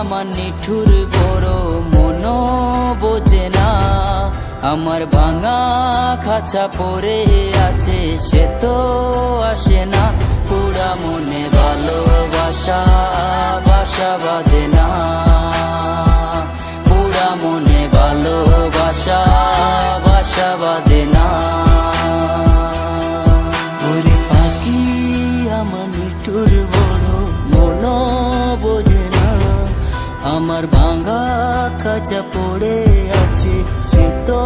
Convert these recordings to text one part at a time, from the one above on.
আমার নিঠুর বড় মন বোঝে না আমার ভাঙা খাঁচা পরে আছে, সে তো আসে না। পুরা মনে ভালোবাসা, বাসা বাঁধে। আমার ভাঙা কাঁচা পড়ে আছে, সে তো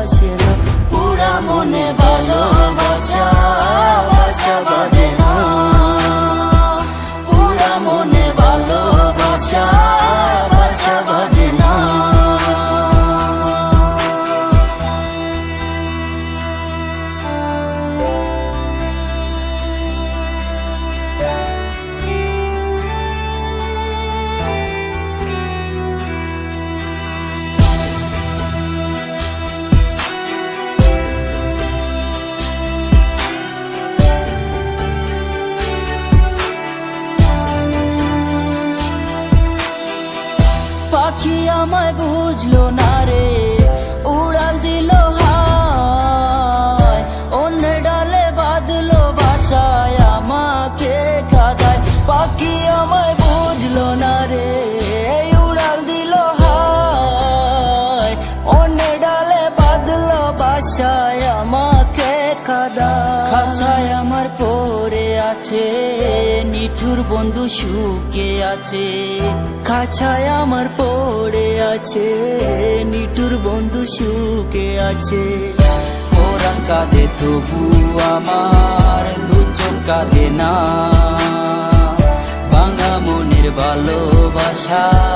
আসে না। পুরা মনে ভালোবাসা বাসা না। পুরা মনে ভালোবাসা পাখি আমায় বুঝলো না রে। উড়াল দিল হায়, অন্যের ডালে বাঁধলো বাসায়, আমাকে খাদায়। পাখি আমায় বুঝলো না রে উড়াল দিল হায় অন্য ডালে বাঁধলো বাসায়, আমাকে খাদা খাঁচায় আমার পরে আছে, নিঠুর বন্ধু সুকে আছে। খাঁচায় আমার পড়ে আছে, নিটুর বন্ধু সুখে আছে। কোরআন কাঁদে, তবু আমার দু চোখ কাঁদে না। ভাঙা মনের ভালোবাসা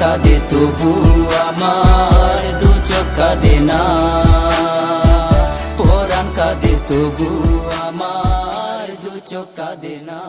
পরান দে, তবু আমার দু চোখা দে না। পরান কাঁদে, তবু আমার দু চোখা দে না।